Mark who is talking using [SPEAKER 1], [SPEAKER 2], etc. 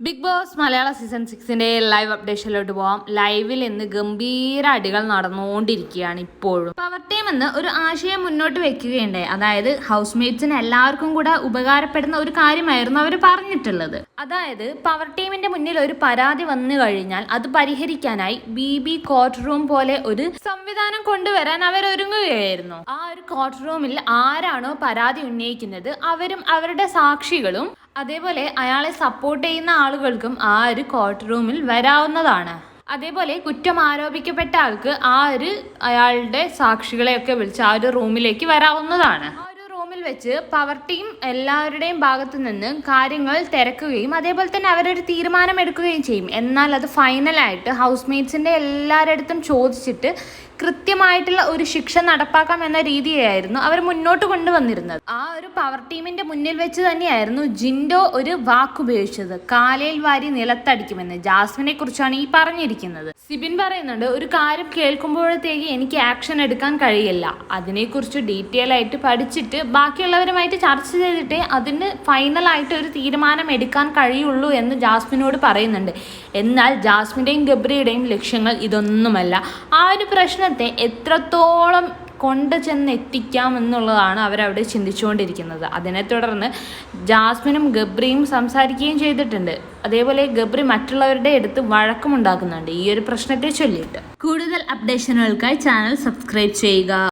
[SPEAKER 1] Big Boss മലയാള season സിക്സിന്റെ live അപ്ഡേഷനിലോട്ട് പോവാം. ലൈവിൽ ഇന്ന് ഗംഭീര അടികൾ നടന്നുകൊണ്ടിരിക്കുകയാണ് ഇപ്പോഴും. പവർ ടീം എന്ന് ഒരു ആശയം മുന്നോട്ട് വെക്കുകയുണ്ടായി. അതായത് ഹൗസ് മേറ്റ്സിന് എല്ലാവർക്കും കൂടെ ഉപകാരപ്പെടുന്ന ഒരു കാര്യമായിരുന്നു അവർ പറഞ്ഞിട്ടുള്ളത്. അതായത് പവർ ടീമിന്റെ മുന്നിൽ ഒരു പരാതി വന്നു കഴിഞ്ഞാൽ അത് പരിഹരിക്കാനായി ബി ബി കോർട്ട് റൂം പോലെ ഒരു സംവിധാനം കൊണ്ടുവരാൻ അവർ ഒരുങ്ങുകയായിരുന്നു. ആ ഒരു കോർട്ട് റൂമിൽ ആരാണോ പരാതി ഉന്നയിക്കുന്നത് അവരും അവരുടെ സാക്ഷികളും അതേപോലെ അയാളെ സപ്പോർട്ട് ചെയ്യുന്ന ആളുകൾക്കും ആ ഒരു കോർട്ട് റൂമിൽ വരാവുന്നതാണ്. അതേപോലെ കുറ്റം ആരോപിക്കപ്പെട്ട ആൾക്ക് ആ ഒരു അയാളുടെ സാക്ഷികളെയൊക്കെ വിളിച്ച് ആ ഒരു റൂമിലേക്ക് വരാവുന്നതാണ്. വെച്ച് പവർ ടീം എല്ലാവരുടെയും ഭാഗത്തു നിന്ന് കാര്യങ്ങൾ തിരക്കുകയും അതേപോലെ തന്നെ അവരൊരു തീരുമാനം എടുക്കുകയും ചെയ്യും. എന്നാൽ അത് ഫൈനലായിട്ട് ഹൗസ് മേറ്റ്സിന്റെ എല്ലാവരുടെ അടുത്തും ചോദിച്ചിട്ട് കൃത്യമായിട്ടുള്ള ഒരു ശിക്ഷ നടപ്പാക്കാം എന്ന രീതിയായിരുന്നു അവർ മുന്നോട്ട് കൊണ്ടുവന്നിരുന്നത്. ആ ഒരു പവർ ടീമിന്റെ മുന്നിൽ വെച്ച് തന്നെയായിരുന്നു ജിൻഡോ ഒരു വാക്കുപയോഗിച്ചത്. കാലയിൽ വാരി നിലത്തടിക്കുമെന്ന് ജാസ്മിനെ കുറിച്ചാണ് ഈ പറഞ്ഞിരിക്കുന്നത്. സിബിൻ പറയുന്നുണ്ട് ഒരു കാര്യം കേൾക്കുമ്പോഴത്തേക്ക് എനിക്ക് ആക്ഷൻ എടുക്കാൻ കഴിയില്ല. അതിനെക്കുറിച്ച് ഡീറ്റെയിൽ ആയിട്ട് പഠിച്ചിട്ട് ബാക്കിയുള്ളവരുമായിട്ട് ചർച്ച ചെയ്തിട്ടേ അതിന് ഫൈനലായിട്ട് ഒരു തീരുമാനം എടുക്കാൻ കഴിയുള്ളൂ എന്ന് ജാസ്മിനോട് പറയുന്നുണ്ട്. എന്നാൽ ജാസ്മിന്റെയും ഗബ്രിയുടെയും ലക്ഷ്യങ്ങൾ ഇതൊന്നുമല്ല. ആ ഒരു പ്രശ്നത്തെ എത്രത്തോളം കൊണ്ട് ചെന്ന് എത്തിക്കാം എന്നുള്ളതാണ് അവരവിടെ ചിന്തിച്ചുകൊണ്ടിരിക്കുന്നത്. അതിനെ തുടർന്ന് ജാസ്മിനും ഗബ്രിയും സംസാരിക്കുകയും ചെയ്തിട്ടുണ്ട്. അതേപോലെ ഗബ്രി മറ്റുള്ളവരുടെ അടുത്ത് വഴക്കമുണ്ടാക്കുന്നുണ്ട് ഈ ഒരു പ്രശ്നത്തെ ചൊല്ലിയിട്ട്. കൂടുതൽ അപ്ഡേഷനുകൾക്കായി ചാനൽ സബ്സ്ക്രൈബ് ചെയ്യുക.